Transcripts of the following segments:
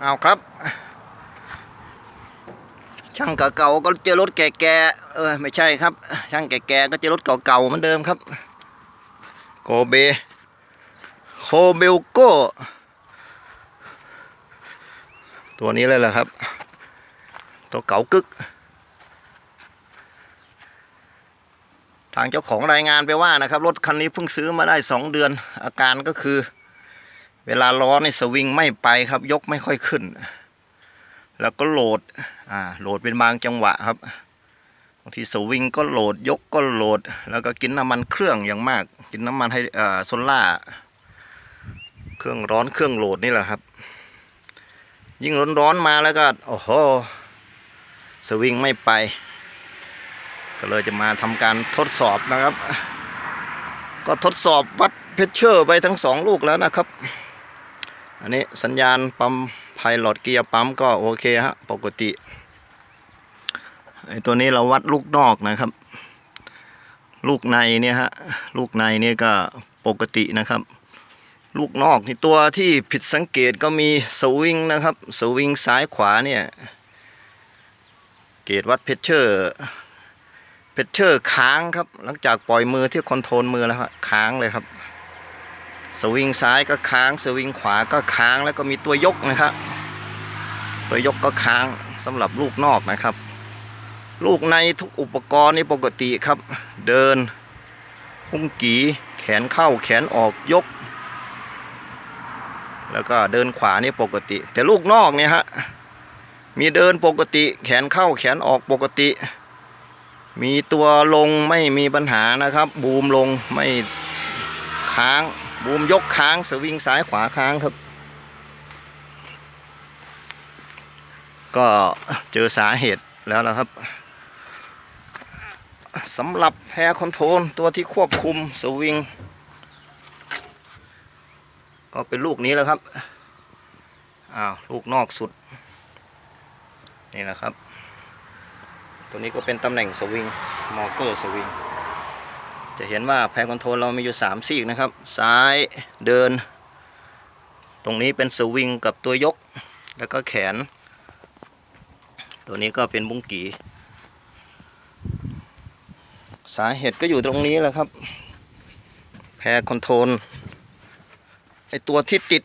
เอาครับ ช่างเก่าๆก็เจอรถแก่ๆเออไม่ใช่ครับ ช่างแก่ๆก็เจอรถเก่าๆเหมือนเดิมครับ โกเบโคเบลโกตัวนี้เลยแหละครับ ตัวเก่ากึก ทางเจ้าของรายงานไปว่านะครับ รถคันนี้เพิ่งซื้อมาได้ 2 เดือนอาการก็คือ เวลาล้อในสวิงไม่ไปครับ ยกไม่ค่อยขึ้น แล้วก็โหลดอ่าโหลดเป็นบางจังหวะครับบางทีสวิงก็โหลดยกก็โหลด แล้วก็กินน้ำมันเครื่องอย่างมาก กินน้ำมันให้อ่าโซล่าเครื่องร้อนเครื่องโหลดนี่แหละครับ ยิ่งร้อนๆมาแล้วก็โอ้โหสวิงไม่ไป ก็เลยจะมาทำการทดสอบนะครับ ก็ทดสอบวัดเพชเชอร์ไปทั้งสองลูกแล้วนะครับ อันนี้สัญญาณปั๊มไพลอตเกียร์ปั๊มก็โอเคฮะปกติไอตัวนี้เราวัดลูกนอกนะครับ ลูกในเนี่ยฮะลูกในเนี่ยก็ปกตินะครับ ลูกนอกนี่ตัวที่ผิดสังเกตก็มีสวิงนะครับสวิงซ้ายขวาเนี่ยเกตวัดเพชเชอร์เพชเชอร์ค้างครับ หลังจากปล่อยมือที่คอนโทรลมือแล้วครับค้างเลยครับ สวิงซ้ายก็ค้าง สวิงขวาก็ค้างแล้วก็มีตัวยกนะครับ ตัวยกก็ค้างสำหรับลูกนอกนะครับ ลูกในทุกอุปกรณ์นี่ปกติครับ เดินปุ้งกีแขนเข้าแขนออกยก แล้วก็เดินขวานี่ปกติ แต่ลูกนอกเนี่ยฮะมีเดินปกติแขนเข้าแขนออกปกติ มีตัวลงไม่มีปัญหานะครับ บูมลงไม่ค้าง บูมยกค้างสวิงซ้ายขวาค้างครับ ก็เจอสาเหตุแล้วนะครับสำหรับแพรคอนโทรลตัวที่ควบคุมสวิง ก็เป็นลูกนี้แล้วครับ อ้าว ลูกนอกสุด นี่แหละครับ ตัวนี้ก็เป็นตำแหน่งสวิง มอเกอร์สวิง จะเห็นว่าแพรคอนโทรลเรามีอยู่3ซีกนะครับ ซ้ายเดิน ตรงนี้เป็นสวิงกับตัวยก แล้วก็แขน ตัวนี้ก็เป็นบุ้งกีสาเหตุก็อยู่ตรงนี้แหละครับ แพรคอนโทรลไอตัวที่ติด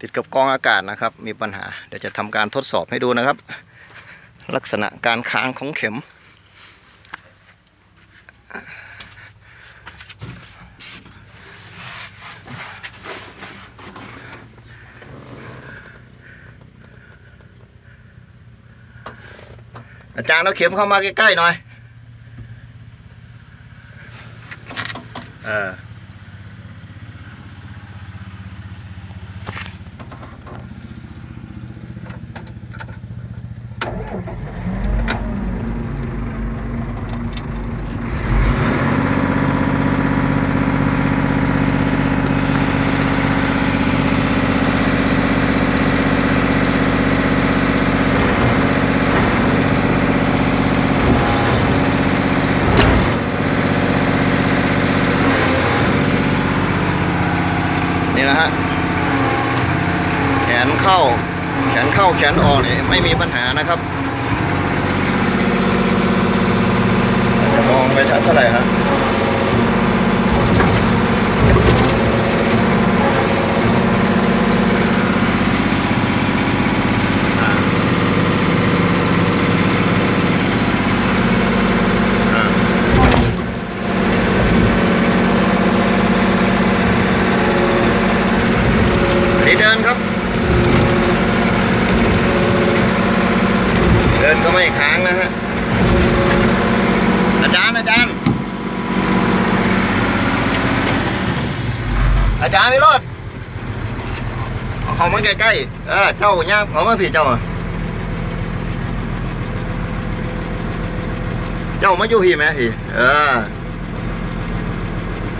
ติดกับกองอากาศนะครับ มีปัญหา เดี๋ยวจะทำการทดสอบให้ดูนะครับ ลักษณะการค้างของเข็ม อาจารย์เอาเข็มเข้ามาใกล้ๆหน่อยเออ นี่นะฮะแขนเข้า แขนเข้าแขนออกเนี่ยไม่มีปัญหานะครับจะมองไปชัดเท่าไหร่ครับอ่าอ่า นี่เดินครับ เดินก็ไม่ค้างนะฮะ อาจารย์อาจารย์ อาจารย์วิโรธเอาเขามาใกล้ๆเออเจ้าย่างเขามาพี่เจ้าอเจ้ามาอยู่พี่ไหมพี่เออ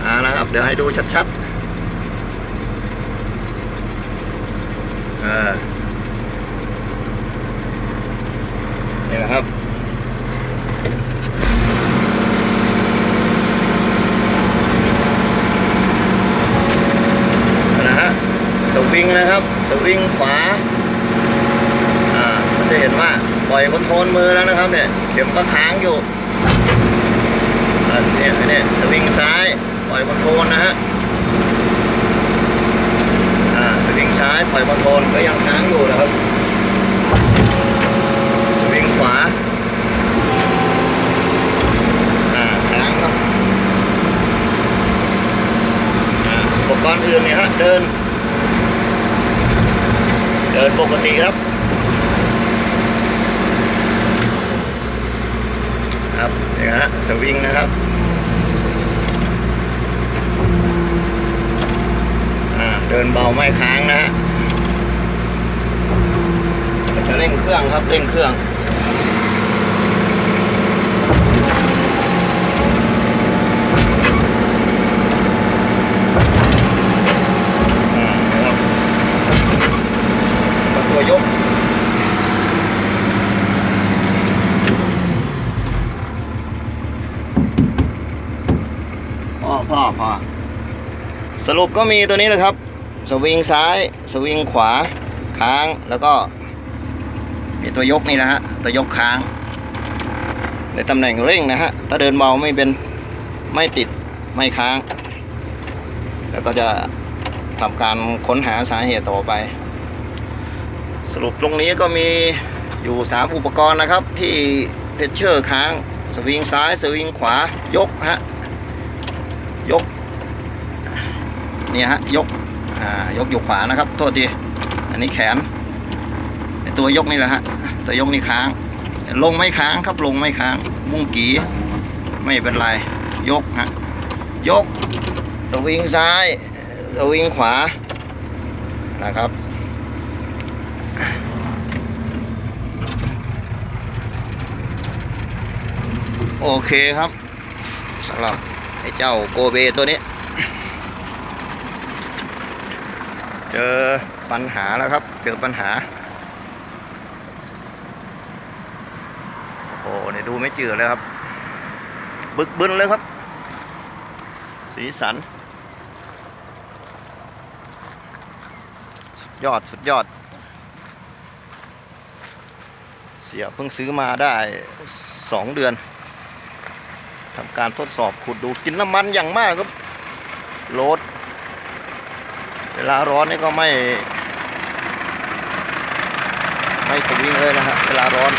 อ่านะครับ เดี๋ยวให้ดูชัดๆเออนี่แหละครับ นะฮะ ส วิงนะครับ สวิงขวา อ่าก็จะเห็นว่าปล่อยคอนโทรลมือแล้วนะครับเนี่ย เข็มก็ค้างอยู่อ่าเนี่ยเนี่ยสวิงซ้าย ปล่อยคอนโทรลนะฮะ อ่า สวิงซ้าย ปล่อยคอนโทรลก็ยังค้างอยู่นะครับ สวิงขวา อ่า ค้างครับ อ่า อุปกรณ์อื่นเนี่ยฮะ เดิน ดินปกติครับ ครับนี่ฮะสวิงนะครับอ่าเดินเบาไม่ค้างนะฮะจะเร่งเครื่องครับเร่งเครื่อง อ่านะครับก็ตัวยก พ่อพ่อพ่อ สรุปก็มีตัวนี้เลยครับ สวิงซ้าย สวิงขวา ค้าง แล้วก็ มีตัวยกนี่นะฮะ ตัวยกค้าง ในตำแหน่งเร่งนะฮะ ถ้าเดินเบาไม่เป็น ไม่ติด ไม่ค้าง แล้วก็จะทำการค้นหาสาเหตุต่อไป สรุปตรงนี้ก็มีอยู่ 3 อุปกรณ์นะครับ ที่เพชเชอร์ค้าง สวิงซ้าย สวิงขวา ยกฮะ ยก เนี่ยฮะยกอ่ายกอยู่ขวานะครับโทษทีอันนี้แขนไอตัวยกนี่แหละฮะตัวยกนี่ค้าง ลงไม่ค้างครับลงไม่ค้าง มุ้งกีไม่เป็นไรยกฮะยกสวิงซ้ายสวิงขวานะครับโอเคครับสำหรับไอ้เจ้าโกเบตัวนี้ เจอปัญหาแล้วครับ เจอปัญหา โอ้โหเนี่ยดูไม่จืดเลยครับ บึกบึนเลยครับ สีสัน สุดยอดสุดยอด เสียเพิ่งซื้อมาได้สองเดือนทำการทดสอบขุดดูกินน้ำมันอย่างมากครับโหลด เวลาร้อนนี่ก็ไม่ ไม่สวิงเลยนะฮะเวลาร้อน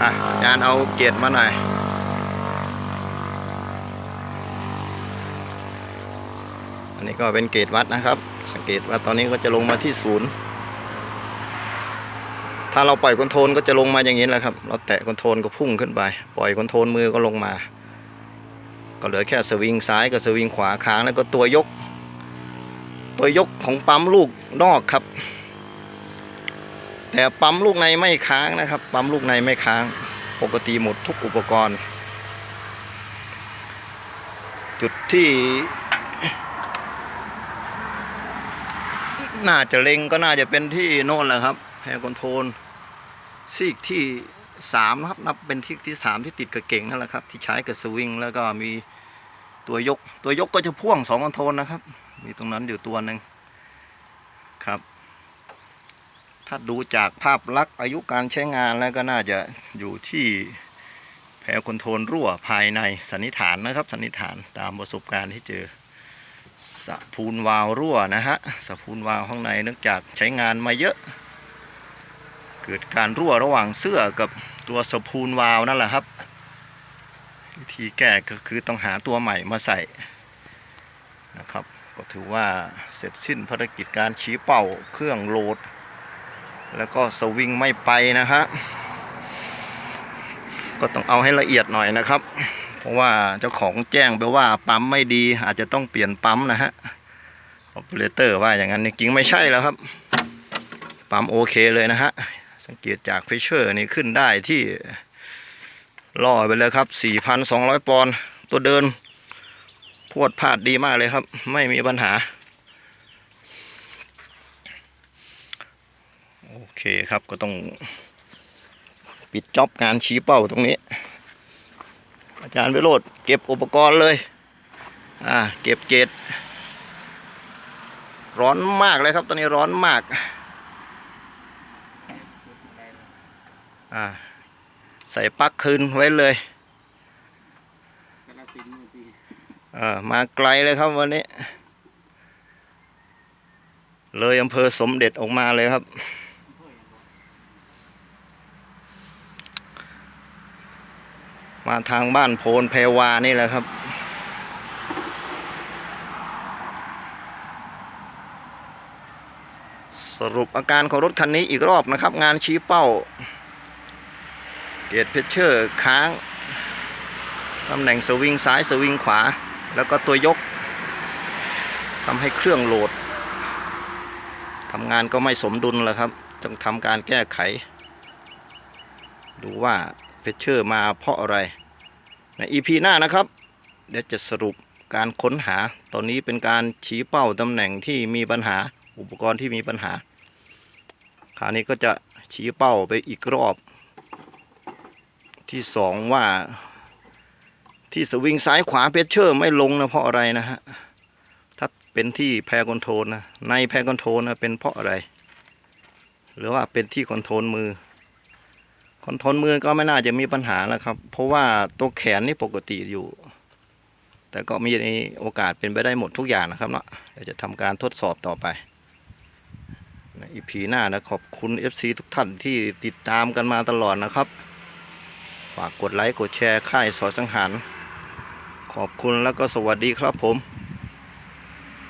อะอาจารย์เอาเกรมาหน่อยอันนี้ก็เป็นเกรดวัดนะครับ สังเกตว่าตอนนี้ก็จะลงมาที่ศูนย์ ถ้าเราปล่อยคอนโทรลก็จะลงมาอย่างนี้แหละครับ เราแตะคอนโทรลก็พุ่งขึ้นไป ปล่อยคอนโทรลมือก็ลงมา ก็เหลือแค่สวิงซ้ายกับสวิงขวาค้างแล้วก็ตัวยก ตัวยกของปั๊มลูกนอกครับ แต่ปั๊มลูกในไม่ค้างนะครับ ปั๊มลูกในไม่ค้าง ปกติหมดทุกอุปกรณ์ จุดที่น่าจะเล็งก็น่าจะเป็นที่โน่นแหละครับแพรคอนโทรล ซีกที่สามนะครับนับเป็นที่ที่สามที่ติดกับเก่งนั่นแหละครับ ที่ใช้กับสวิงแล้วก็มีตัวยก ตัวยกก็จะพ่วงสองคอนโทรลนะครับ มีตรงนั้นอยู่ตัวหนึ่งครับ ถ้าดูจากภาพลักษณ์อายุการใช้งานแล้วก็น่าจะอยู่ที่แพรคอนโทรลรั่วภายในสันนิษฐานนะครับ สันนิษฐานตามประสบการณ์ที่เจอสะพูนวาล์วรั่วนะฮะสะพูนวาล์วข้างในเนื่องจากใช้งานมาเยอะ เกิดการรั่วระหว่างเสื้อกับตัวสะพูนวาล์วนั่นแหละครับวิธีแก้ก็คือต้องหาตัวใหม่มาใส่นะครับ ก็ถือว่าเสร็จสิ้นภารกิจการชี้เป้าเครื่องโหลด แล้วก็สวิงไม่ไปนะฮะก็ต้องเอาให้ละเอียดหน่อยนะครับ เพราะว่าเจ้าของแจ้งไปว่าปั๊มไม่ดีอาจจะต้องเปลี่ยนปั๊มนะฮะออปเปอเรเตอร์ว่าอย่างนั้นจริงๆไม่ใช่แล้วครับ ปั๊มโอเคเลยนะฮะ สังเกตจากเพชเชอร์นี่ขึ้นได้ที่ล่อไปเลยครับ 4,200 ปอนด์ตัวเดินพวดพลาดดีมากเลยครับ ไม่มีปัญหา โอเคครับก็ต้องปิดจ็อบงานชี้เป้าตรงนี้ อาจารย์วิโรธเก็บอุปกรณ์เลย อ่า เก็บเกตร้อนมากเลยครับ ตอนนี้ร้อนมาก อ่า ใส่ปลั๊กคืนไว้เลยกระสินธุ์ทีอ่ามาไกลเลยครับวันนี้ เลยอำเภอสมเด็จออกมาเลยครับ มาทางบ้านโพนแพรวานี่แหละครับสรุปอาการของรถคันนี้อีกรอบนะครับ งานชี้เป้า เกียร์เพชเชอร์ค้างตำแหน่งสวิงซ้ายสวิงขวา แล้วก็ตัวยกทำให้เครื่องโหลดทำงานก็ไม่สมดุลแล้วครับ ต้องทำการแก้ไข ดูว่าเพชเชอร์มาเพราะอะไร ใน EP หน้านะครับ เดี๋ยวจะสรุปการค้นหา ตอนนี้เป็นการชี้เป้าตำแหน่งที่มีปัญหา อุปกรณ์ที่มีปัญหา คราวนี้ก็จะชี้เป้าไปอีกรอบ ที่สองว่าที่สวิงซ้ายขวาเพชเชอร์ไม่ลงนะเพราะอะไรนะฮะ ถ้าเป็นที่แพรคอนโทรลนะ ในแพรคอนโทรลนะเป็นเพราะอะไร หรือว่าเป็นที่คอนโทรลมือ คอนโทรลมือก็ไม่น่าจะมีปัญหาแล้วครับ เพราะว่าตัวแขนนี่ปกติอยู่ แต่ก็มีโอกาสเป็นไปได้หมดทุกอย่างนะครับเนาะ เดี๋ยวจะทำการทดสอบต่อไปอีพีหน้านะขอบคุณ FC ทุกท่านที่ติดตามกันมาตลอดนะครับ ฝากกดไลค์กดแชร์ค่ายสอสังหาร ขอบคุณแล้วก็สวัสดีครับผม